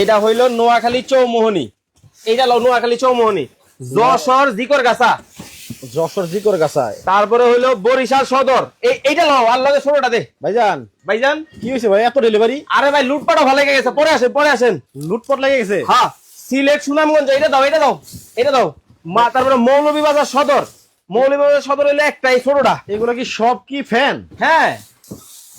এটা হইল নোয়াখালী চৌমোহনী। এইটা হলো নোয়াখালী চৌমোহনী। যশোর জিকর গাছা। যশোর জিকর গাছায়। তারপরে হইল বরিশাল সদর। এইটা লও আল্লাহ ষোলোটা দে। ভাইজান। ভাইজান? কি হয়েছে ভাই এত ডেলিভারি আরে ভাই লুটপাটা ভালো লেগে গেছে। পরে আসেন পরে আসেন। লুটপাট লেগে গেছে? হ্যাঁ সিলেট সুনামগঞ্জ এটা দাও এটা দাও এটা দাও। মা তারপরে মৌলভীবাজার সদর। মৌলভীবাজার সদর হইল একটাই ছোটটা। এগুলো কি সব কি ফ্যান হ্যাঁ।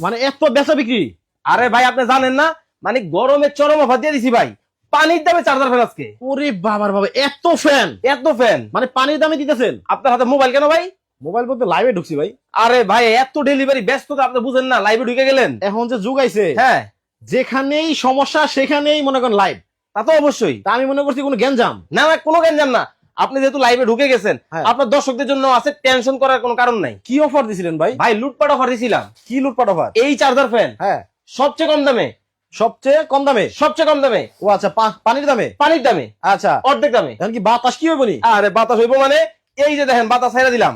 মানে এত বেচা বিক্রি? আরে ভাই আপনি জানেন না মানে গরমের চরম অফার দিয়ে দিছি ভাই। পানির দামে চার্জার ফ্যান আজকে। ওরে বাবার বাবা এত ফ্যান এত ফ্যান মানে পানির দামে দিতেছেন? আপনার হাতে মোবাইল কেন ভাই? মোবাইল বলতে লাইভে ঢুকছি ভাই। আরে ভাই এত ডেলিভারি ব্যস্ত তো আপনি বুঝেন না লাইভে ঢুকে গেলেন। এখন যে যুগ আইছে হ্যাঁ। যেখানেই সমস্যা সেখানেই মনে করেন লাইভ তা তো অবশ্যই। তা আমি মনে করছি কোনো গ্যাঞ্জাম। না না কোনো গ্যাঞ্জাম না। আপনি যেহেতু লাইভে ঢুকে গেছেন হ্যাঁ। আপনার দর্শকদের জন্য আছে টেনশন করার কোনো কারণ নাই। কি অফার দিছিলেন ভাই? ভাই লুটপাট অফার দিছিলাম। কি লুটপাট অফার এই চার্জার ফ্যান হ্যাঁ। সবচেয়ে কম দামে। সবচেয়ে কম দামে? সবচেয়ে কম দামে। ও আচ্ছা পানির দামে? পানির দামে। আচ্ছা। অর্ধেক দামে। এখন কি বাতাস কি হবে নি? আরে বাতাস হইব মানে এই যে দেখেন বাতাস ছাইরা দিলাম।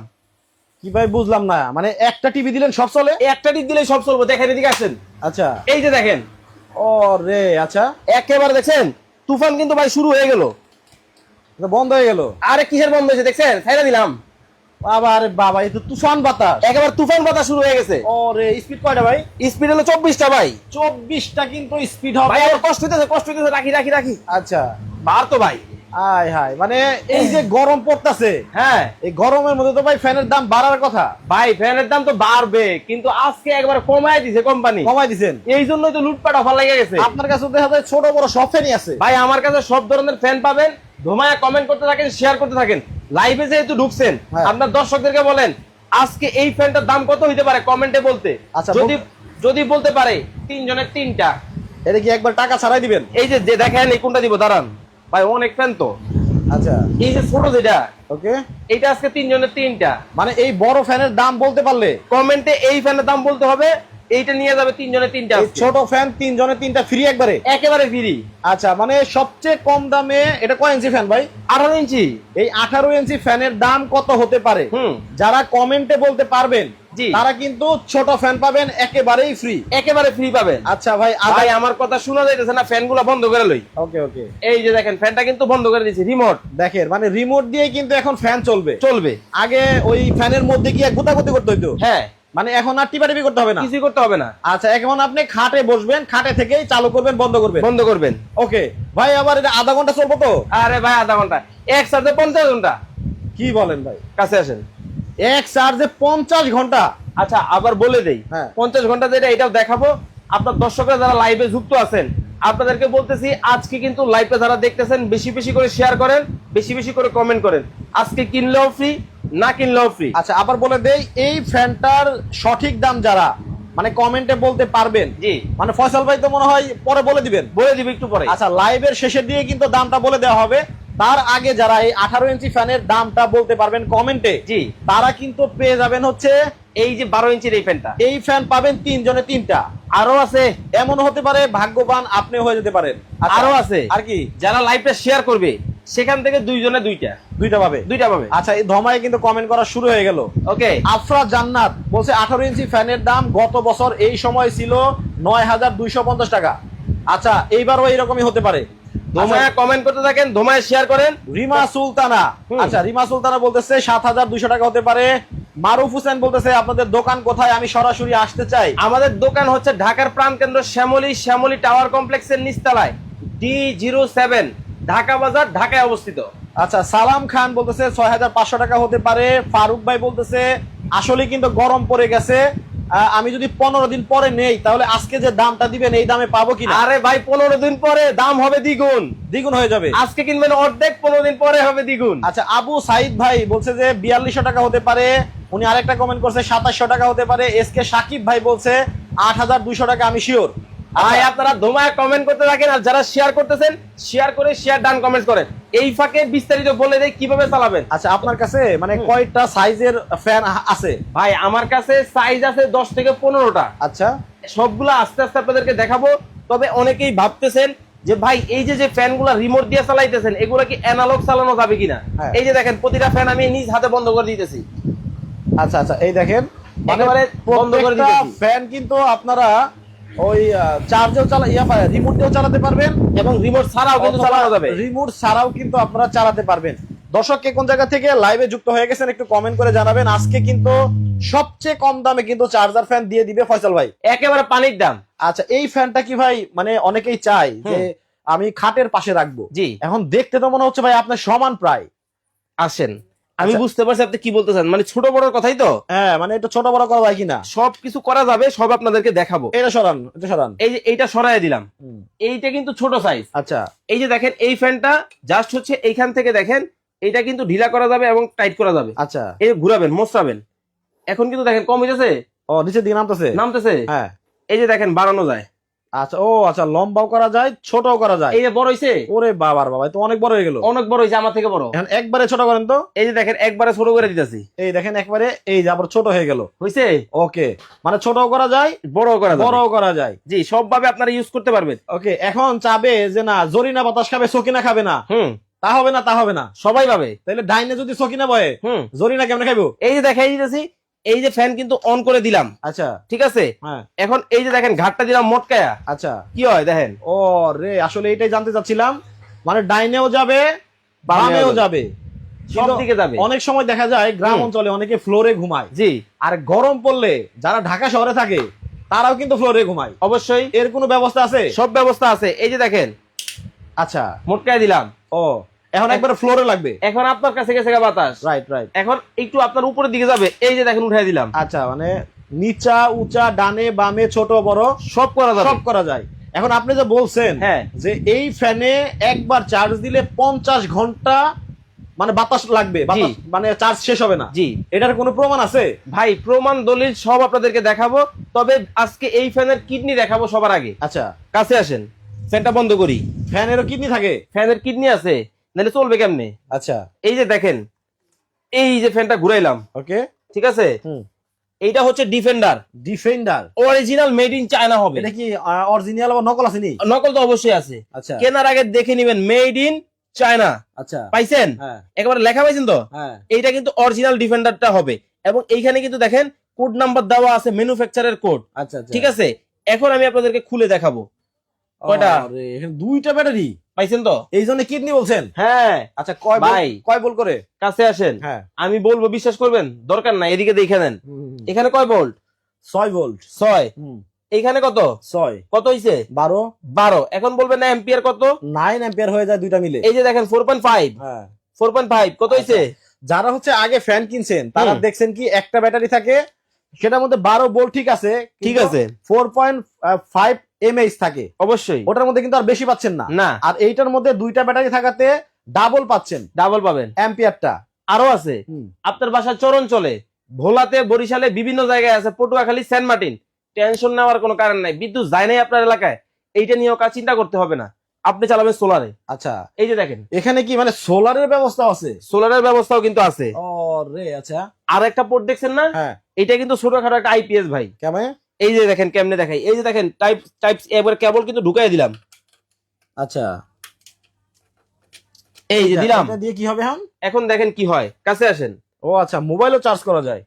কি ভাই বুঝলাম না মানে একটা টিভি দিলেন সব চলে? একটা টিভি দিলে সব চলবে দেখেন এদিকে আসেন। আচ্ছা। এই যে দেখেন। ও রে আচ্ছা। একেবারে দেখছেন তুফান কিন্তু ভাই শুরু হয়ে গেল। বন্ধ হয়ে গেল। আরে কিসের বন্ধ হয়েছে দেখছেন? ছাইরা দিলাম। বাবা আরে বাবা এই তো তুফান বাতাস। একেবারে তুফান বাতাস শুরু হয়ে গেছে। ও রে স্পিড কয়টা ভাই? স্পিড হলো চব্বিশটা ভাই। চব্বিশটা কিন্তু স্পিড ভাই হবে আমার কষ্ট হইতেছে কষ্ট হইতেছে রাখি রাখি রাখি। আচ্ছা। বার তো ভাই। আয় হায় মানে এই যে গরম পড়তাছে হ্যাঁ। এই গরমের মধ্যে তো ভাই ফ্যানের দাম বাড়ার কথা। ভাই ফ্যানের দাম তো বাড়বে কিন্তু আজকে একবার কমায় দিছে কোম্পানি। কমাই দিছেন? এই জন্যই তো লুটপাট অফার লেগে গেছে। আপনার কাছে দেখা যায় ছোট বড় সব ফ্যানই আছে। ভাই আমার কাছে সব ধরনের ফ্যান পাবেন। ধুমায়া কমেন্ট করতে থাকেন শেয়ার করতে থাকেন। লাইভে যেহেতু ঢুকছেন হ্যাঁ। আপনার দর্শকদেরকে বলেন আজকে এই ফ্যানটার দাম কত হইতে পারে? কমেন্টে বলতে। আচ্ছা, যদি যদি বলতে পারে তিনজনের তিনটা। এটা কি একবার টাকা ছাড়াই দিবেন? এই যে যে দেখেন এই কোনটা দিব? দাঁড়ান। ভাই অনেক ফ্যান তো। আচ্ছা। এই যে ছোট যেটা ওকে। এইটা আজকে তিনজনের তিনটা। মানে এই বড় ফ্যানের দাম বলতে পারলে? কমেন্টে এই ফ্যানের দাম বলতে হবে এইটা নিয়ে যাবে তিনজনের তিনটা। ছোট ফ্যান তিনজনের তিনটা ফ্রি একবারে? একেবারে ফ্রি আচ্ছা মানে সবচেয়ে কম দামে এটা কয় ইঞ্চি ফ্যান ভাই? আঠারো ইঞ্চি এই আঠারো ইঞ্চি ফ্যানের দাম কত হতে পারে? যারা কমেন্টে বলতে পারবেন তারা কিন্তু ছোট ফ্যান পাবেন একেবারেই ফ্রি একেবারে ফ্রি পাবেন। আচ্ছা ভাই ভাই আমার কথা শোনা যাইতেছে না ফ্যানগুলা বন্ধ করে লই। ওকে ওকে এই যে দেখেন ফ্যানটা কিন্তু বন্ধ করে দিয়েছি রিমোট দেখেন মানে রিমোট দিয়ে কিন্তু এখন ফ্যান চলবে। চলবে। আগে ওই ফ্যানের মধ্যে গিয়ে গুতাগুতি করতে হইতো। হ্যাঁ। মানে এখন আর টিপাটিপি করতে হবে না? কিছুই করতে হবে না। আচ্ছা এখন আপনি খাটে বসবেন খাটে থেকেই চালু করবেন বন্ধ করবেন? বন্ধ করবেন। ওকে ভাই আবার এটা আধা ঘণ্টা চলবো তো? আরে ভাই আধা ঘণ্টা। এক সাথে পঞ্চাশ ঘণ্টা। কি বলেন ভাই? কাছে আসেন। এক চার্জে পঞ্চাশ ঘণ্টা। আচ্ছা আবার বলে দেই। হ্যাঁ। পঞ্চাশ ঘণ্টা যেটা এটাও দেখাবো। আপনার দর্শকরা যারা লাইভে যুক্ত আছেন আপনাদেরকে বলতেছি আজকে কিন্তু লাইভে যারা দেখতেছেন বেশি বেশি করে শেয়ার করেন বেশি বেশি করে কমেন্ট করেন। আজকে কিনলেও ফ্রি না কিনলেও ফ্রি আচ্ছা আবার বলে দেই এই ফ্যানটার সঠিক দাম যারা মানে কমেন্টে বলতে পারবেন জি। মানে ফয়সাল ভাই তো মনে হয় পরে বলে দিবেন। বলে দিব একটু পরে। আচ্ছা লাইভের শেষের দিয়ে কিন্তু দামটা বলে দেওয়া হবে। তার আগে যারা এই আঠারো ইঞ্চি ফ্যানের দামটা বলতে পারবেন কমেন্টে জি। তারা কিন্তু পেয়ে যাবেন হচ্ছে এই যে বারো ইঞ্চির এই ফ্যানটা। এই ফ্যান পাবেন তিনজনে তিনটা। আরও আছে এমন হতে পারে ভাগ্যবান আপনি হয়ে যেতে পারেন। আচ্ছা, আরও আছে। আর কি যারা লাইভটা শেয়ার করবে সেখান থেকে দুইজনে দুইটা। দুইটা পাবে? দুইটা পাবে। আচ্ছা এই ধমায় কিন্তু কমেন্ট করা শুরু হয়ে গেল। ওকে। আফরা জান্নাত বলছে আঠারো ইঞ্চি ফ্যানের দাম গত বছর এই সময় ছিল নয় হাজার দুইশো পঞ্চাশ টাকা। আচ্ছা এইবারও এইরকমই হতে পারে। ধোমায়া কমেন্ট করতে থাকেন ধোমায়া শেয়ার করেন। রিমা সুলতানা। আচ্ছা রিমা সুলতানা বলতেছে সাত হাজার দুইশো টাকা হতে পারে। মারুফ হোসেন বলতেছে আপনাদের দোকান কোথায়? আমি সরাসরি আসতে চাই। আমাদের দোকান হচ্ছে ঢাকার প্রাণকেন্দ্র শ্যামলী শ্যামলী টাওয়ার কমপ্লেক্সের নিচতলায় ডি জিরো সেভেন ঢাকা বাজার ঢাকায় অবস্থিত। আচ্ছা সালাম খান বলতেছে ছয় হাজার পাঁচশো টাকা হতে পারে। ফারুক ভাই বলতেছে আসলে কিন্তু গরম পড়ে গেছে। আমি যদি পনেরো দিন পরে নেই তাহলে আজকে যে দামটা দিবেন এই দামে পাবো কিনা? আরে ভাই পনেরো দিন পরে দাম হবে দ্বিগুণ। দ্বিগুণ হয়ে যাবে। আজকে কিনবেন অর্ধেক পনেরো দিন পরে হবে দ্বিগুণ। আচ্ছা আবু সাইদ ভাই বলছে যে বিয়াল্লিশশো টাকা হতে পারে। উনি আরেকটা কমেন্ট করছে সাতাশশো টাকা হতে পারে। এস কে সাকিব ভাই বলছে আট হাজার দুইশো টাকা আমি শিওর ভাই আপনারা ধোমায় কমেন্ট করতে থাকেন আর যারা শেয়ার করতেছেন শেয়ার করে শেয়ার ডান কমেন্ট করেন এই ফাঁকে বিস্তারিত বলে দেয় কীভাবে চালাবেন? আচ্ছা আপনার কাছে মানে কয়টা সাইজের ফ্যান আছে? ভাই আমার কাছে সাইজ আছে দশ থেকে পনেরোটা। আচ্ছা। সবগুলো আস্তে আস্তে আপনাদেরকে দেখাবো। তবে অনেকেই ভাবতেছেন যে ভাই এই যে যে ফ্যানগুলা রিমোট দিয়ে চালাইতেছেন এগুলা কি অ্যানালগ চালানো যাবে কিনা? হ্যাঁ। এই যে দেখেন প্রতিটা ফ্যান আমি নিজ হাতে বন্ধ করে দিতেছি। আচ্ছা আচ্ছা এই দেখেন। একেবারে বন্ধ করে দিতেছি। ফ্যান কিন্তু আপনারা ওই চার্জেও চালা ইয়া রিমোট দিয়েও চালাতে পারবেন এবং রিমোট ছাড়াও কিন্তু চালানো যাবে। রিমোট ছাড়াও কিন্তু আপনারা চালাতে পারবেন। দর্শক কে কোন জায়গা থেকে লাইভে যুক্ত হয়ে গেছেন একটু কমেন্ট করে জানাবেন। আজকে কিন্তু সবচেয়ে কম দামে কিন্তু চার্জার ফ্যান দিয়ে দিবে ফয়সাল ভাই। একেবারে পানির দাম। আচ্ছা এই ফ্যানটা কি ভাই মানে অনেকেই চাই যে আমি খাটের পাশে রাখব। জি। এখন দেখতে তো মনে হচ্ছে ভাই আপনার সমান প্রায়। আসেন। আমি আচ্ছা। বুঝতে পারছি আপনি কি বলতেছেন মানে ছোট বড় কথাই তো? হ্যাঁ মানে এটা ছোট বড় করা যায় কিনা? সব কিছু করা যাবে সব আপনাদেরকে দেখাবো। এটা সরান এটা সরান। এই যে এইটা সরাই দিলাম। এইটা কিন্তু ছোট সাইজ আচ্ছা। এই যে দেখেন এই ফ্যানটা জাস্ট হচ্ছে এইখান থেকে দেখেন এইটা কিন্তু ঢিলা করা যাবে এবং টাইট করা যাবে। আচ্ছা। এই ঘুরাবেন মোচড়াবেন এখন কিন্তু দেখেন কম হয়েছে ও নিচে দিকে নামতেছে? নামতেছে? হ্যাঁ। এই যে দেখেন বাড়ানো যায়। আচ্ছা ও আচ্ছা লম্বাও করা যায় ছোটও করা যায়। এই যে বড় হয়েছে ওরে বাবার বাবা তো অনেক বড় হয়ে গেল। অনেক বড় হয়েছে আমার থেকে বড়। এখন একবারে ছোট করেন তো। এই যে দেখেন একবারে ছোট করে দিতেছি। এই দেখেন একবারে এই যে আবার ছোট হয়ে গেল। হয়েছে ওকে মানে ছোটও করা যায় বড় করা যাবে। বড়ও করা যায়। জি সবভাবে আপনারা ইউজ করতে পারবেন। ওকে এখন চাবে যে না জরিনা বাতাস খাবে সকিনা খাবে না। হুম। তা হবে না তা হবে না। সবাই পাবে তাহলে ডাইনে যদি সকিনা বয়ে হুম। জরিনা কেমন খাইবো? এই যে দেখাই দিতেছি এই যে ফ্যান কিন্তু অন করে দিলাম। আচ্ছা। ঠিক আছে? হ্যাঁ। এখন এই যে দেখেন ঘাটটা দিলাম মোটকায়া। আচ্ছা। কি হয় দেখেন? ও রে আসলে এটাই জানতে চাচ্ছিলাম। মানে ডাইনেও যাবে বামেও যাবে। অনেক সময় দেখা যায় গ্রাম অঞ্চলে অনেকে ফ্লোরে ঘুমায়। জি। আর গরম পড়লে যারা ঢাকা শহরে থাকে তারাও কিন্তু ফ্লোরে ঘুমায়। অবশ্যই। এর কোনো ব্যবস্থা আছে? সব ব্যবস্থা আছে। এই যে দেখেন আচ্ছা। মোটকায় দিলাম। ও। এখন একবার ফ্লোরে লাগবে। এখন আপনার কাছে গেছে বাতাস। রাইট রাইট এখন একটু আপনার উপরের দিকে যাবে এই যে দেখেন উঠাই দিলাম। আচ্ছা মানে নিচা উঁচা ডানে বামে ছোট বড় সব করা যাবে। সব করা যায়। এখন আপনি যে বলছেন হ্যাঁ। যে এই ফ্যানে একবার চার্জ দিলে পঞ্চাশ ঘণ্টা মানে বাতাস লাগবে বাতাস মানে চার্জ শেষ হবে না। জি। এটার কোনো প্রমাণ আছে? ভাই প্রমাণ দলিল সব আপনাদেরকে দেখাবো। তবে আজকে এই ফ্যানের কিডনি দেখাবো সবার আগে। আচ্ছা। কাছে আসেন ফ্যানটা বন্ধ করি। ফ্যানেরও কিডনি থাকে? ফ্যানের কিডনি আছে। নাহলে চলবে কেমনে? আচ্ছা। এই যে দেখেন এই যে ফ্যানটা ঘুরাইলাম ওকে। ঠিক আছে? এইটা হচ্ছে defender defender original made in China হবে। এটা কি অরিজিনাল বা নকল আছে নি? নকল তো অবশ্যই আছে। আচ্ছা। কেনার আগে দেখে নিবেন মেড ইন চায়না আচ্ছা। পাইছেন? হ্যাঁ। একেবারে লেখা পাইছেন তো? হ্যাঁ। এইটা কিন্তু অরিজিনাল ডিফেন্ডারটা হবে। এবং এইখানে কিন্তু দেখেন কোড নাম্বার দেওয়া আছে ম্যানুফ্যাকচারের কোড আচ্ছা আচ্ছা। ঠিক আছে? এখন আমি আপনাদেরকে খুলে দেখাবো। কয়টা? আরে, এখানে দুইটা ব্যাটারি পাইছেন তো? এই জন্য কিডনি বলছেন? হ্যাঁ। আচ্ছা কয় ভাই। কয় বল করে? কাছে আসেন। হ্যাঁ। আমি বলব বিশ্বাস করবেন? দরকার নাই এদিকে দেখে নেন। এখানে কয় ভোল্ট? ছয় ভোল্ট। ছয়। এইখানে কত? ছয়। কত হইছে? বারো। বারো। এখন বলবেন না এম্পিয়ার কত? নাইন অ্যাম্পিয়ার হয়ে যায় দুইটা মিলে। এই যে দেখেন ফোর পয়েন্ট ফাইভ হ্যাঁ। ফোর পয়েন্ট ফাইভ কত হইছে? যারা হচ্ছে আগে ফ্যান কিনছেন তারা দেখছেন কি একটা ব্যাটারি থাকে সেটার মধ্যে বারো বোল্ট ঠিক আছে ঠিক আছে। ফোর পয়েন্ট ফাইভ এমএইচ থাকে। অবশ্যই। ওটার মধ্যে কিন্তু আর বেশি পাচ্ছেন না। না। আর এইটার মধ্যে দুইটা ব্যাটারি থাকাতে ডাবল পাচ্ছেন। ডাবল পাবেন। অ্যাম্পিয়ারটা আরও আছে। আপনার বাসা চরণ চলে ভোলাতে বরিশালে বিভিন্ন জায়গায় আছে পটুয়াখালী সেন্ট মার্টিন। টেনশন নেওয়ার কোনো কারণ নাই। বিদ্যুৎ যায় নাই আপনার এলাকায়। এইটা নিয়েও কাজ চিন্তা করতে হবে না। আপনি চালাবেন সোলারে আচ্ছা। এই যে দেখেন। এখানে কি মানে সোলারের ব্যবস্থা আছে? সোলারের ব্যবস্থাও কিন্তু আছে। ও রে আচ্ছা। আর একটা পোর্ট দেখছেন না? হ্যাঁ। এটা কিন্তু ছোটখাটো একটা আইপিএস ভাই। কেমন? এই যে দেখেন কেমনে দেখাই? এই যে দেখেন টাইপ টাইপ এবার কেবল কিন্তু ঢুকাই দিলাম। আচ্ছা। এই যে দিলাম। এটা দিয়ে কি হবে এখন? এখন দেখেন কি হয়। কাছে আসেন। ও আচ্ছা মোবাইলও চার্জ করা যায়।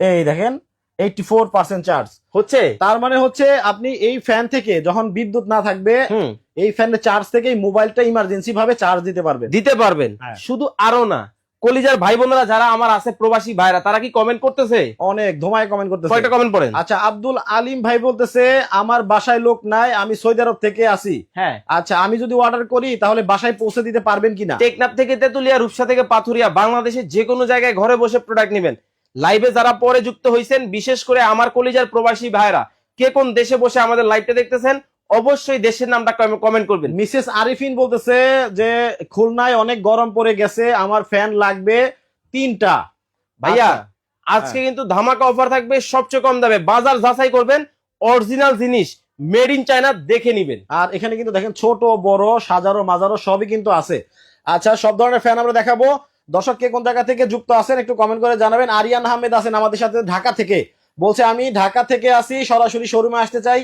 এই দেখেন এইটি ফোর পার্সেন্ট চার্জ হচ্ছে? তার মানে হচ্ছে আপনি এই ফ্যান থেকে যখন বিদ্যুৎ না থাকবে এই ফ্যানের চার্জ থেকেই মোবাইলটা ইমার্জেন্সি ভাবে চার্জ দিতে পারবেন। দিতে পারবেন। হ্যাঁ। শুধু আরও না কলিজার ভাই বোনেরা যারা আমার আছে প্রবাসী ভাইরা তারা কি কমেন্ট করতেছে? অনেক ধোমায় কমেন্ট করতেছে। কয়টা কমেন্ট পড়েন? আচ্ছা আব্দুল আলিম ভাই বলতেছে আমার বাসায় লোক নাই আমি সৌদি আরব থেকে আসি। হ্যাঁ। আচ্ছা আমি যদি অর্ডার করি তাহলে বাসায় পৌঁছে দিতে পারবেন কিনা? টেকনাফ থেকে তেতুলিয়া রূপসা থেকে পাথুরিয়া বাংলাদেশের যে কোনো জায়গায় ঘরে বসে প্রোডাক্ট নেবেন। লাইভে যারা পরে যুক্ত হয়েছেন বিশেষ করে আমার কলিজার প্রবাসী ভাইরা কে কোন দেশে বসে আমাদের লাইভটা দেখতেছেন? অবশ্যই দেশের নামটা কমেন্ট করবেন। মিসেস আরিফিন বলতেছে যে খুলনায় অনেক গরম পড়ে গেছে আমার ফ্যান লাগবে তিনটা। ভাইয়া আচ্ছা। আজকে কিন্তু ধামাকা অফার থাকবে সবচেয়ে কম দামে। বাজার যাচাই করবেন অরিজিনাল জিনিস মেড ইন চায়না দেখে নিবেন। আর এখানে কিন্তু দেখেন ছোট বড় সাজারো মাজারো সবই কিন্তু আছে। আচ্ছা সব ধরনের ফ্যান আমরা দেখাবো। দর্শক কে কোন জায়গা থেকে যুক্ত আছেন একটু কমেন্ট করে জানাবেন। আরিয়ান আহমেদ আছেন আমাদের সাথে ঢাকা থেকে। বলছে আমি ঢাকা থেকে আসি সরাসরি শোরুমে আসতে চাই।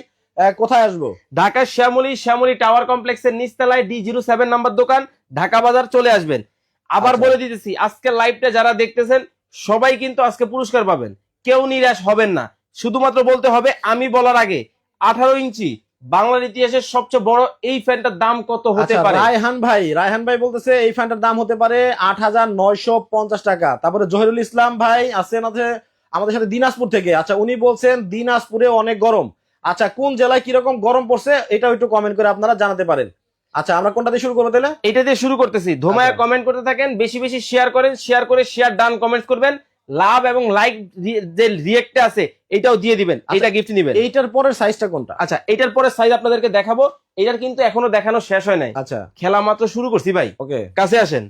কোথায় আসব? ঢাকার শ্যামলী শ্যামলী টাওয়ার কমপ্লেক্সের নিচতলায় ডি জিরো সেভেন নাম্বার দোকান ঢাকা বাজার চলে আসবেন। আবার আচ্ছা। বলে দিতেছি আজকে লাইভটা যারা দেখতেছেন সবাই কিন্তু আজকে পুরস্কার পাবেন। কেউ নিরাশ হবেন না। শুধুমাত্র বলতে হবে আমি বলার আগে আঠারো ইঞ্চি বাংলার ইতিহাসের সবচেয়ে বড় এই ফ্যানটার দাম কত হতে আচ্ছা, পারে? রায়হান ভাই রায়হান ভাই বলতেছে এই ফ্যানটার দাম হতে পারে আট হাজার নয়শো পঞ্চাশ টাকা। তারপরে জহিরুল ইসলাম ভাই আছেন আছে আমাদের সাথে দিনাজপুর থেকে। আচ্ছা উনি বলছেন দিনাজপুরে অনেক গরম। আচ্ছা কোন জেলায় কীরকম গরম পড়ছে এটাও একটু কমেন্ট করে আপনারা জানাতে পারেন। আচ্ছা আমরা কোনটা দিয়ে শুরু করব তাহলে? এটা দিয়ে শুরু করতেছি। ধোমায়া আচ্ছা। কমেন্ট করতে থাকেন বেশি বেশি শেয়ার করেন শেয়ার করে শেয়ার ডান কমেন্ট করবেন। লাভ এবং লাইক যে রিয়েক্টে আছে এটাও দিয়ে দিবেন আচ্ছা, এটা গিফট নিবেন। এইটার পরের সাইজটা কোনটা? আচ্ছা এটার পরের সাইজ আপনাদেরকে দেখাবো। এটার কিন্তু এখনও দেখানো শেষ হয় নাই। আচ্ছা। খেলা মাত্র শুরু করছি ভাই। ওকে। কাছে আসেন।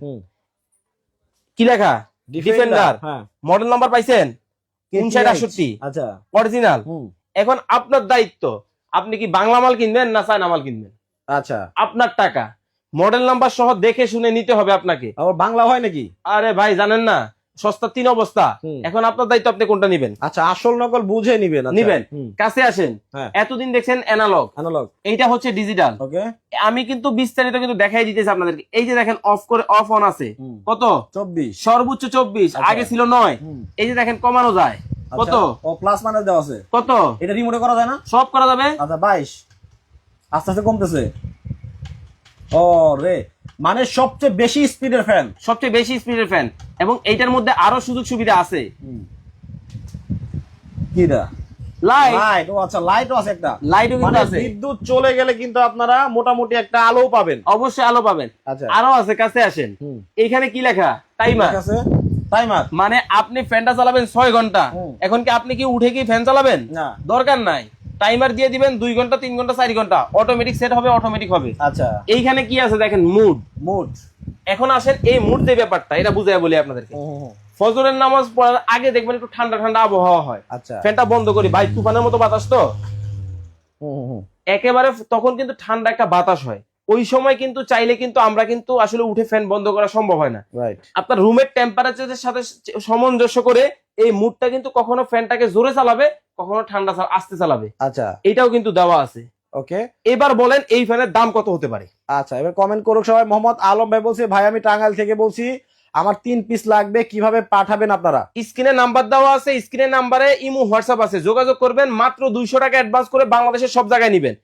কি লেখা? ডিফেন্ডার হ্যাঁ। মডেল নাম্বার পাইছেন? উনষাট আটষট্টি। আচ্ছা। অরিজিনাল এখন আপনার দায়িত্ব আপনি কি বাংলা মাল কিনবেন না চায়না মাল কিনবেন? আচ্ছা। আপনার টাকা। মডেল নাম্বার সহ দেখে শুনে নিতে হবে আপনাকে। বাংলা হয় নাকি? আরে ভাই জানেন না সস্তা তিন অবস্থা। এখন আপনার দায়িত্ব আপনি কোনটা নিবেন? আচ্ছা আসল নকল বুঝে নিবেন আচ্ছা। নিবেন। কাছে আসেন। হ্যাঁ। এতদিন দেখছেন অ্যানালগ অ্যানালগ এইটা হচ্ছে ডিজিটাল ওকে। আমি কিন্তু বিস্তারিত কিন্তু দেখাই দিতেছি আপনাদেরকে। এই যে দেখেন অফ করে অফ অন আছে। কত? চব্বিশ। সর্বোচ্চ চব্বিশ আচ্ছা। আগে ছিল নয়। এই যে দেখেন কমানো যায়। কত? আচ্ছা, ও প্লাস মাইনাস দেওয়া আছে। কত? এটা রিমোটে করা যায় না? সব করা যাবে? আচ্ছা বাইশ। আস্তে আস্তে কমতেছে। ও রে মানে সবচেয়ে বেশি স্পিডের ফ্যান সবচেয়ে বেশি স্পিডের ফ্যান এবং এইটার মধ্যে আরও সুযোগ সুবিধা আছে। কিরা লাইট লাইট ও আচ্ছা লাইটও আছে একটা। লাইটও কিন্তু মানে আছে। বিদ্যুৎ চলে গেলে কিন্তু আপনারা মোটামুটি একটা আলো পাবেন। অবশ্যই আলো পাবেন। আচ্ছা। আরও আছে কাছে আসেন। হুম। এইখানে কি লেখা? টাইমার ঠিক আছে? টাইমার মানে আপনি ফ্যানটা চালাবেন ছয় ঘণ্টা। এখন কি আপনি কি উঠে কি ফ্যান চালাবেন? না। দরকার নাই। টাইমার দিয়ে দিবেন দুই ঘণ্টা তিন ঘণ্টা চার ঘণ্টা। অটোমেটিক সেট হবে অটোমেটিক হবে। আচ্ছা। এইখানে কি আছে দেখেন? মুড। মুড। এখন আসেন এই মুড যে ব্যাপারটা এটা বুঝাই বলি আপনাদেরকে। ফজরের নামাজ পড়ার আগে দেখবেন একটু ঠান্ডা ঠান্ডা আবহাওয়া হয়। আচ্ছা। ফ্যানটা বন্ধ করি। ভাই তুফানের মতো বাতাস তো। একেবারে তখন কিন্তু ঠান্ডা একটা বাতাস হয়। ওই সময় কিন্তু চাইলে কিন্তু আমরা কিন্তু আসলে উঠে ফ্যান বন্ধ করা সম্ভব হয় না। আপনার রুমের টেম্পারেচারের সাথে সামঞ্জস্য করে এই মুডটা কিন্তু কখনো ফ্যানটাকে জোরে চালাবে কখনো ঠান্ডা আস্তে চালাবে। আচ্ছা। এটাও কিন্তু দেওয়া আছে। ওকে এবার বলেন এই ফ্যানের দাম কত হতে পারে? আচ্ছা এবার কমেন্ট করুক সবাই। মোহাম্মদ আলম ভাই বলছে ভাই আমি টাঙ্গাইল থেকে বলছি আমার তিন পিস লাগবে কীভাবে পাঠাবেন আপনারা? স্ক্রিনে নাম্বার দেওয়া আছে স্ক্রিনের নাম্বারে ইমো হোয়াটসঅ্যাপ আছে। যোগাযোগ করবেন মাত্র দুইশো টাকা অ্যাডভান্স করে বাংলাদেশের সব জায়গায় নিবেন।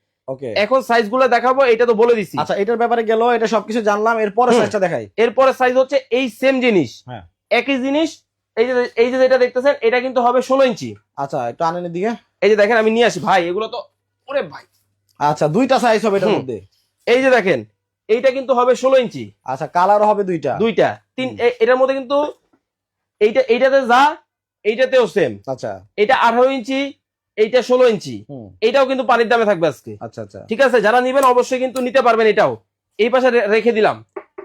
এখন সাইজগুলো দেখাবো এটা তো বলে দিছি। আচ্ছা এটার ব্যাপারে গেল এটা সবকিছু জানলাম এরপরে সাইজটা দেখাই। এরপরে সাইজ হচ্ছে এই সেম জিনিস। হ্যাঁ। একই জিনিস এই যে এই যে যেটা দেখতেছেন এটা কিন্তু হবে ষোলো ইঞ্চি। আচ্ছা একটু আনেন দিকে এই যে দেখেন আমি নিয়ে আসি। ভাই এগুলো তো ওরে ভাই। আচ্ছা দুইটা সাইজ হবে এটার মধ্যে। এই যে দেখেন এইটা কিন্তু হবে ষোলো ইঞ্চি। আচ্ছা কালারও হবে দুইটা। দুইটা। তিন এটার মধ্যে কিন্তু এইটা এইটাতে যা এইটাতেও সেম আচ্ছা। এটা আঠারো ইঞ্চি এইটা ষোলো ইঞ্চি। হুম। এইটাও কিন্তু পানির দামে থাকবে আজকে। আচ্ছা আচ্ছা। ঠিক আছে? যারা নিবেন অবশ্যই কিন্তু নিতে পারবেন এটাও। এই পাশে রেখে দিলাম।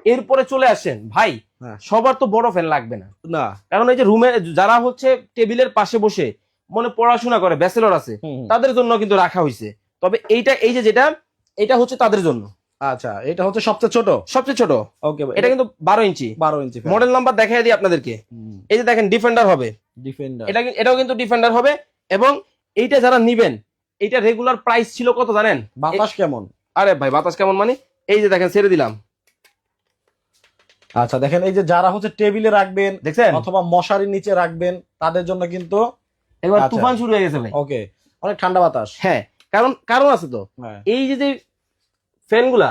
এরপরে চলে আসেন। ভাই হ্যাঁ। সবার তো বড় ফ্যান লাগবে না। না। কারণ এই যে রুমে যারা হচ্ছে টেবিলের পাশে বসে মনে পড়াশোনা করে ব্যাচেলর আছে। তাদের জন্য কিন্তু রাখা হয়েছে তবে এইটা এই যে যেটা এটা হচ্ছে তাদের জন্য। আচ্ছা এটা হচ্ছে সবচেয়ে ছোট? সবচেয়ে ছোট। ওকে এটা কিন্তু বারো ইঞ্চি। বারো ইঞ্চি মডেল নাম্বার দেখাই দিই আপনাদেরকে। এই যে দেখেন ডিফেন্ডার হবে। ডিফেন্ডার এটা এটাও কিন্তু ডিফেন্ডার হবে এবং এইটা যারা নিবেন এইটা রেগুলার প্রাইস ছিল কত জানেন? বাতাস কেমন? আরে ভাই বাতাস কেমন মানে? এই যে দেখেন ছেড়ে দিলাম। আচ্ছা দেখেন এই যে যারা হচ্ছে টেবিলে রাখবেন দেখছেন? অথবা মশারির নিচে রাখবেন তাদের জন্য কিন্তু এবার আচ্ছা। তুফান শুরু হয়ে গেছে ভাই। ওকে অনেক ঠান্ডা বাতাস। হ্যাঁ কারণ কারণ আছে তো। হ্যাঁ। এই যে যে ফ্যানগুলা।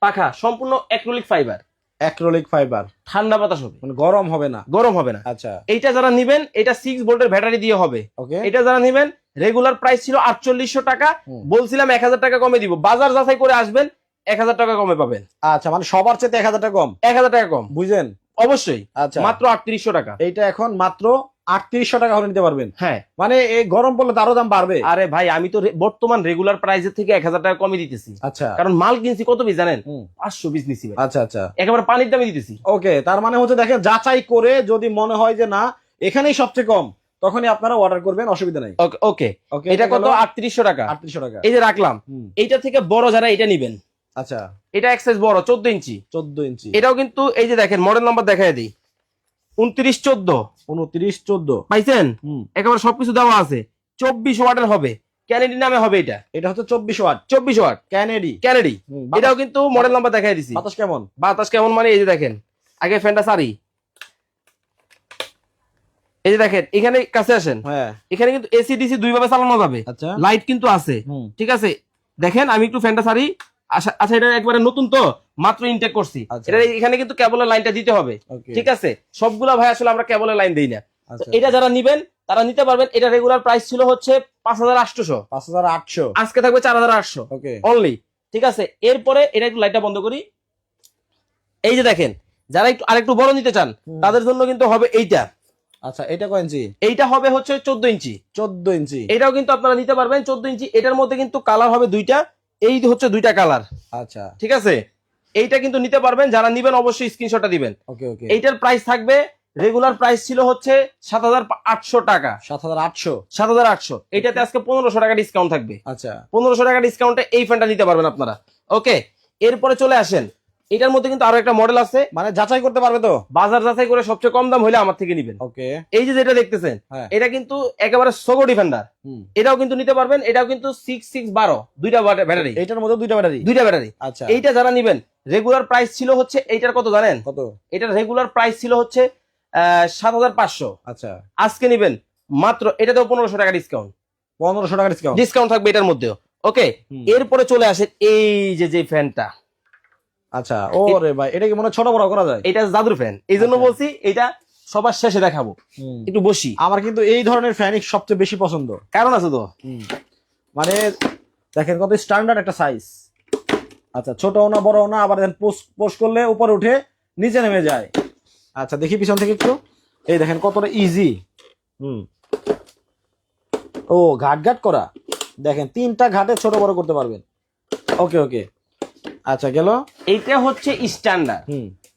পাখা সম্পূর্ণ অ্যাক্রিলিক ফাইবার অ্যাক্রোলিক ফাইবার ঠান্ডা বাতাস হবে। মানে গরম হবে না। গরম হবে না। আচ্ছা। এইটা যারা নিবেন এটা সিক্স ভোল্টের ব্যাটারি দিয়ে হবে। ওকে এটা যারা নিবেন রেগুলার প্রাইস ছিল আটচল্লিশশো টাকা। বলছিলাম এক হাজার টাকা কমে দিব। বাজার যাচাই করে আসবেন এক হাজার টাকা কমে পাবেন। আচ্ছা মানে সবার চেয়ে এক হাজার টাকা কম? এক হাজার টাকা কম। বুঝলেন অবশ্যই। আচ্ছা। মাত্র আটত্রিশশো টাকা। এইটা এখন মাত্র আটত্রিশশো টাকা হলে নিতে পারবেন। হ্যাঁ। মানে এই গরম পড়লে তারও দাম বাড়বে। আরে ভাই আমি তো বর্তমান রেগুলার প্রাইসের থেকে এক হাজার টাকা কমে দিতেছি। আচ্ছা। কারণ মাল কিনছি কত পিস জানেন। পাঁচশো পিস নিছি আচ্ছা আচ্ছা। একেবারে পানির দামে দিতেছি। ওকে তার মানে হচ্ছে দেখেন যাচাই করে যদি মনে হয় যে না এখানেই সবচেয়ে কম তখনই আপনারা অর্ডার করবেন অসুবিধা নাই। ওকে ওকে। এটা কত? আটত্রিশশো টাকা। আটত্রিশশো টাকা। এই যে রাখলাম এইটা থেকে বড় যারা এটা নিবেন। আচ্ছা। এটা এক্সাইজ বড় চোদ্দ ইঞ্চি। চোদ্দ ইঞ্চি। এটাও কিন্তু এই যে দেখেন মডেল নাম্বার দেখাই দিই। উনত্রিশ চোদ্দ। উনত্রিশ চোদ্দ। পাইছেন? একেবারে সবকিছু দেওয়া আছে। চব্বিশ ওয়াটের হবে। ক্যানেডি নামে হবে এটা। এটা হচ্ছে চব্বিশ ওয়াট চব্বিশ ওয়াট ক্যানেডি। ক্যানেডি। এটাও কিন্তু মডেল নাম্বার দেখাই দিছি। বাতাস কেমন? বাতাস কেমন মানে এই যে দেখেন। আগে ফ্যানটা সারি। এই যে দেখেন এখানে কাছে আসেন। হ্যাঁ। এখানে কিন্তু এসি ডিসি দুই ভাবে চালানো যাবে। আচ্ছা। লাইট কিন্তু আছে। ঠিক আছে? দেখেন আমি একটু ফ্যানটা সারি। আচ্ছা আচ্ছা এটা একবারে নতুন তো মাত্র ইনটেক করছি। আচ্ছা। এটা এখানে কিন্তু কেবলের লাইনটা দিতে হবে। ঠিক আছে? সবগুলা ভাই আসলে আমরা কেবলের লাইন দিই না। আচ্ছা। এটা যারা নিবেন তারা নিতে পারবেন। এটা রেগুলার প্রাইস ছিল হচ্ছে পাঁচ হাজার আটশোশো পাঁচ হাজার আটশো। আজকে থাকবে চার হাজার আটশো। ওকে অনলি ঠিক আছে? এরপরে এটা একটু লাইটটা বন্ধ করি। এই যে দেখেন যারা একটু আরেকটু বড় নিতে চান তাদের জন্য কিন্তু হবে এইটা। আচ্ছা এটা কয় ইঞ্চি এইটা হবে হচ্ছে চোদ্দ ইঞ্চি চোদ্দ ইঞ্চি এটাও কিন্তু আপনারা নিতে পারবেন চোদ্দ ইঞ্চি এটার মধ্যে কিন্তু কালার হবে দুইটা। এই হচ্ছে দুইটা কালার আচ্ছা। ঠিক আছে? এইটা কিন্তু নিতে পারবেন যারা নিবেন অবশ্যই স্ক্রিনশটটা দিবেন। ওকে ওকে। এইটার প্রাইস থাকবে রেগুলার প্রাইস ছিল হচ্ছে সাত হাজার আটশো টাকা। সাত হাজার আটশো? সাত হাজার আটশো। এইটাতে আজকে পনেরোশো টাকা ডিসকাউন্ট থাকবে। আচ্ছা। পনেরোশো টাকা ডিসকাউন্টে এই ফ্যানটা নিতে পারবেন আপনারা। ওকে এরপরে চলে আসেন। এটার মধ্যে কিন্তু আরও একটা মডেল আছে। মানে যাচাই করতে পারবে তো? বাজার যাচাই করে সবচেয়ে কম দাম হলে আমার থেকে নিবেন। ওকে। এই যে যেটা দেখতেছেন হ্যাঁ। এটা কিন্তু একেবারে সোগো ডিফেন্ডার এটাও কিন্তু নিতে পারবেন এটাও কিন্তু সিক্স সিক্স বারো দুইটা ব্যাটারি এইটার মধ্যে দুইটা ব্যাটারি দুইটা ব্যাটারি আচ্ছা। এইটা যারা নিবেন রেগুলার প্রাইস ছিল হচ্ছে এইটার কত জানেন? কত? এটার রেগুলার প্রাইস ছিল হচ্ছে সাত হাজার পাঁচশো। আচ্ছা। আজকে নিবেন মাত্র এটাতেও পনেরোশো টাকা ডিসকাউন্ট পনেরোশো টাকা ডিসকাউন্ট ডিসকাউন্ট থাকবে এটার মধ্যেও। ওকে এরপরে চলে আসেন এই যে যে ফ্যানটা আচ্ছা ও রে ভাই এটা কি মনে ছোট বড় করা যায়? এটা জাদুর ফ্যান এই জন্য আচ্ছা। বলছি এটা সবার শেষে দেখাবো। একটু বসি। আমার কিন্তু এই ধরনের ফ্যানই সবচেয়ে বেশি পছন্দ। কারণ আছে তো। মানে দেখেন কত স্ট্যান্ডার্ড একটা সাইজ আচ্ছা ছোটও না বড়ও না আবার পোস্ট পোস্ট করলে উপরে উঠে নিচে নেমে যায়। আচ্ছা দেখি পিছন থেকে একটু। এই দেখেন কতটা ইজি হুম। ও ঘাট ঘাট করা। দেখেন তিনটা ঘাটে ছোট বড় করতে পারবেন। ওকে ওকে। আচ্ছা গেল? এইটা হচ্ছে স্ট্যান্ডার্ড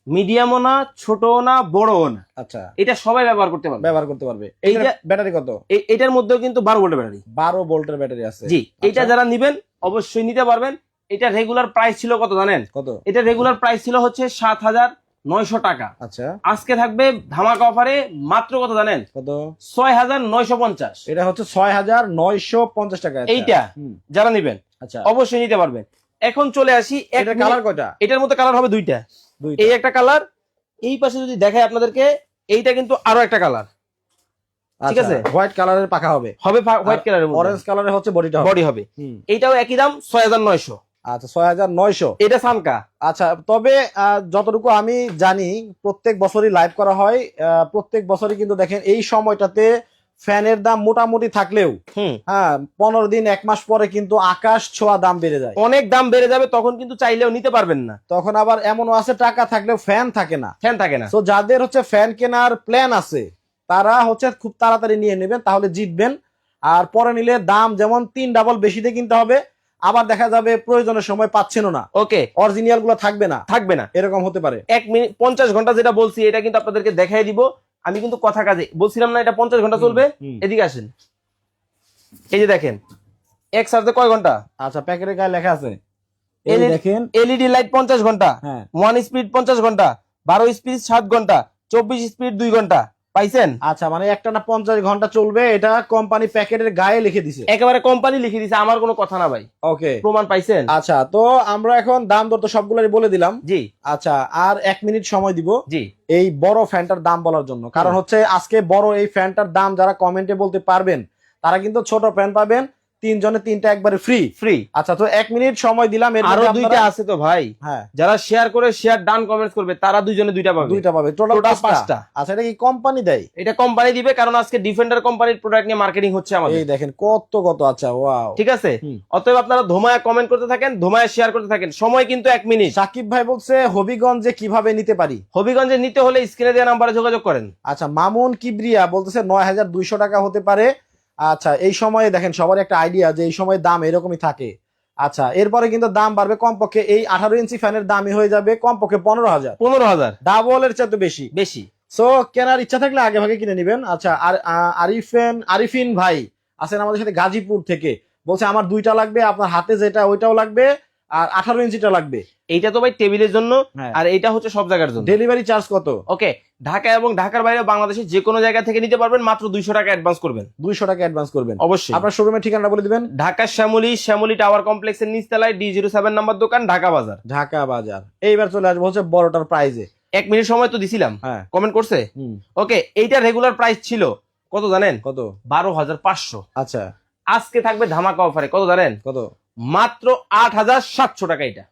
মিডিয়ামও না ছোটও না বড়ও না। আচ্ছা। এটা সবাই ব্যবহার করতে পারবে। ব্যবহার করতে পারবে। এইটা ব্যাটারি কত? এটার মধ্যেও কিন্তু বারো ভোল্টের ব্যাটারি। বারো ভোল্টের ব্যাটারি আছে। জি এটা আচ্ছা। যারা নিবেন অবশ্যই নিতে পারবেন। এটা রেগুলার প্রাইস ছিল কত জানেন? কত? এটা রেগুলার প্রাইস ছিল হচ্ছে সাত হাজার নয়শো টাকা। আচ্ছা। আজকে থাকবে ধামাকা অফারে মাত্র কত জানেন? কত? ছয় হাজার নয়শো পঞ্চাশ। এটা হচ্ছে ছয় হাজার নয়শো পঞ্চাশ টাকা আচ্ছা। এইটা যারা নিবেন আচ্ছা। অবশ্যই নিতে পারবেন। এখন চলে আসি এটা কালার কয়টা এটার মধ্যে কালার হবে দুইটা। এই একটা কালার এই পাশে যদি দেখায় আপনাদেরকে এইটা কিন্তু আরও একটা কালার ঠিক আছে। হোয়াইট কালারের পাখা হবে। হবে হোয়াইট কালারের অরেঞ্জ কালারের হচ্ছে বডিটা বডি হবে। এইটাও একই দাম ছয় হাজার নয়শো। আচ্ছা ছয় হাজার নয়শো। এটা সানকা। আচ্ছা তবে আহ, যতটুকু আমি জানি প্রত্যেক বছরই লাইভ করা হয়। আহ, প্রত্যেক বছরই কিন্তু দেখেন এই সময়টাতে ফ্যানের দাম মোটামুটি থাকলেও হ্যাঁ পনেরো দিন এক মাস পরে কিন্তু আকাশ ছোঁয়া দাম বেড়ে যায়। অনেক দাম বেড়ে যাবে তখন কিন্তু চাইলেও নিতে পারবেন না। তখন আবার এমনও আছে টাকা থাকলেও ফ্যান থাকে না। ফ্যান থাকে না। তো যাদের হচ্ছে ফ্যান কেনার প্ল্যান আছে তারা হচ্ছে খুব তাড়াতাড়ি নিয়ে নেবেন তাহলে জিতবেন। আর পরে নিলে দাম যেমন তিন ডাবল বেশিতে কিনতে হবে আবার দেখা যাবে প্রয়োজনের সময় পাচ্ছেন না। ওকে অরিজিনালগুলো থাকবে না। থাকবে না। এরকম হতে পারে। এক মিনিট পঞ্চাশ ঘণ্টা যেটা বলছি এটা কিন্তু আপনাদেরকে দেখাই দিব। আমি কিন্তু কথা কাজে বলছিলাম না এটা পঞ্চাশ ঘণ্টা চলবে? এদিকে আসেন। এই যে দেখেন এক চার্জে কয় ঘণ্টা? আচ্ছা প্যাকেটের গায়ে লেখা আছে। দেখেন। এলইডি লাইট পঞ্চাশ ঘণ্টা হ্যাঁ। ওয়ান স্পিড পঞ্চাশ ঘণ্টা বারো স্পিড সাত ঘণ্টা চব্বিশ স্পিড দুই ঘণ্টা। পাইছেন? আচ্ছা মানে একটা না পঞ্চাশ ঘণ্টা চলবে এটা কোম্পানি প্যাকেটের গায়ে লিখে দিছে। একেবারে কোম্পানি লিখে দিছে আমার কোনো কথা না ভাই। ওকে প্রমাণ পাইছেন? আচ্ছা তো আমরা এখন দাম দর তো সবগুলোই বলে দিলাম। জি। আচ্ছা আর এক মিনিট সময় দিব জি। এই বড় ফ্যানটার দাম বলার জন্য। কারণ হচ্ছে আজকে বড় এই ফ্যানটার দাম যারা কমেন্টে বলতে পারবেন তারা কিন্তু ছোট ফ্যান পাবেন তিনজনে তিনটা একবারে ফ্রি ফ্রি আচ্ছা তো এক মিনিট সময় দিলাম আরও দুইটা আছে তো ভাই। হ্যাঁ। যারা শেয়ার করে শেয়ার ডান কমেন্টস করবে তারা দুইজনে দুইটা পাবে। দুইটা পাবে। টোটাল পাঁচটা। পাঁচটা। আচ্ছা এটা কি কোম্পানি দেয়? এটা কোম্পানি দিবে কারণ আজকে ডিফেন্ডার কোম্পানির প্রোডাক্ট নিয়ে মার্কেটিং হচ্ছে আমাদের। এই দেখেন কত কত আচ্ছা ওয়াও ঠিক আছে? অতএব আপনারা ধোমায়া কমেন্ট করতে থাকেন ধোমায়া শেয়ার করতে থাকেন। সময় কিন্তু এক মিনিট। সাকিব ভাই বলছে হবিগঞ্জে কীভাবে নিতে পারি? হবিগঞ্জে নিতে হলে স্ক্রিনে দেওয়া নাম্বারে যোগাযোগ করেন। আচ্ছা মামুন কিবরিয়া বলতেছে নয় হাজার দুইশো টাকা হতে পারে। আচ্ছা এই সময়ে দেখেন সবার একটা আইডিয়া যে এই সময় দাম এরকমই থাকে। আচ্ছা এরপরে কিন্তু দাম বাড়বে কমপক্ষে এই আঠারো ইঞ্চি ফ্যানের দামই হয়ে যাবে কমপক্ষে পনেরো হাজার। পনেরো হাজার। ডাবলের চাইতে বেশি। বেশি। সো কেনার ইচ্ছা থাকলে আগে ভাগে কিনে নিবেন। আচ্ছা আর আরিফেন আরিফিন ভাই আছেন আমাদের সাথে গাজীপুর থেকে। বলছে আমার দুইটা লাগবে আপনার হাতে যেটা ওইটাও লাগবে। আর আঠারো ইঞ্চিটা লাগবে। এইটা তো ভাই টেবিলের জন্য হ্যাঁ। আর এইটা হচ্ছে সব জায়গার জন্য। ডেলিভারি চার্জ কত? ওকে ঢাকা এবং ঢাকার বাইরে বাংলাদেশের যে কোনো জায়গা থেকে নিতে পারবেন মাত্র দুইশো টাকা অ্যাডভান্স করবেন। দুইশো টাকা অ্যাডভান্স করবেন। অবশ্যই। আপনার শোরুমের ঠিকানা বলে দিবেন। ঢাকার শ্যামলী শ্যামলী টাওয়ার কমপ্লেক্সের নিচতলায় ডি জিরো সেভেন নাম্বার দোকান ঢাকা বাজার। ঢাকা বাজার। এইবার চলে আসব হচ্ছে বড়টার প্রাইজে এক মিনিট সময় তো দিছিলাম। হ্যাঁ। কমেন্ট করছে? ওকে এইটা রেগুলার প্রাইস ছিল। কত জানেন? কত? বারো হাজার পাঁচশো। আচ্ছা। আজকে থাকবে ধামাকা অফারে কত জানেন? কত? মাত্র আট হাজার সাতশো টাকা এটা।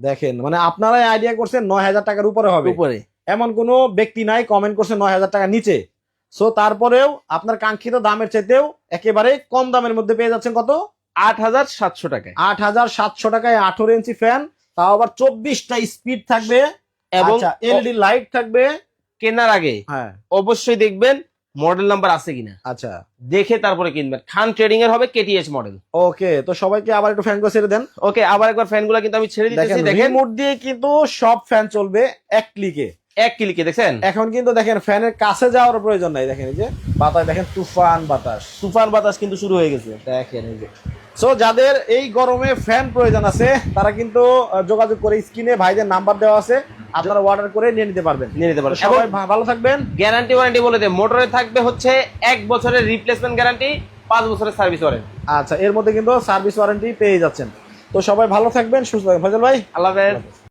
দেখেন মানে আপনারাই আইডিয়া করছেন নয় হাজার টাকার উপরে হবে। উপরে। এমন কোনো ব্যক্তি নাই কমেন্ট করছে নয় হাজার টাকা নিচে। সো তারপরেও আপনার কাঙ্ক্ষিত দামের চাইতেও একেবারে কম দামের মধ্যে পেয়ে যাচ্ছেন কত? আট হাজার সাতশো টাকায়। আট হাজার সাতশো টাকায় আঠারো ইঞ্চি ফ্যান তাও আবার চব্বিশটা স্পিড থাকবে। এবং এবং এলইডি লাইট থাকবে। কেনার আগে হ্যাঁ। অবশ্যই দেখবেন মডেল নাম্বার আছে কিনা? আচ্ছা। দেখে তারপরে কিনবেন। খান ট্রেডিং এর হবে কেটিএস মডেল ওকে তো সবাইকে আবার একটু ফ্যান করে ছেড়ে দেন। ওকে আবার একবার ফ্যানগুলো কিন্তু আমি ছেড়ে দেখেন দিতেছি দেখেন রিমোট দিয়ে কিন্তু সব ফ্যান চলবে এক ক্লিকে এক ক্লিকে দেখছেন? এখন কিন্তু দেখেন ফ্যানের কাছে যাওয়ার প্রয়োজন নাই। দেখেন এই যে বাতাস দেখেন তুফান বাতাস। তুফান বাতাস কিন্তু শুরু হয়ে গেছে। দেখেন এই যে। সো যাদের এই গরমে ফ্যান প্রয়োজন আছে তারা কিন্তু যোগাযোগ করে স্ক্রিনে ভাইদের নাম্বার দেওয়া আছে। আপনারা অর্ডার করে নিয়ে নিতে পারবেন। নিয়ে নিতে পারবেন। সবাই ভালো থাকবেন। গ্যারান্টি ওয়ারেন্টি বলে দেয়। মোটরে থাকবে হচ্ছে এক বছরের রিপ্লেসমেন্ট গ্যারান্টি পাঁচ বছরের সার্ভিস ওয়ারেন্টি আচ্ছা এর মধ্যে কিন্তু সার্ভিস ওয়ারেন্টি পেয়ে যাচ্ছেন। তো সবাই ভালো থাকবেন সুস্থ থাকবেন। ফজল ভাই। আল্লাহ হাফেজ।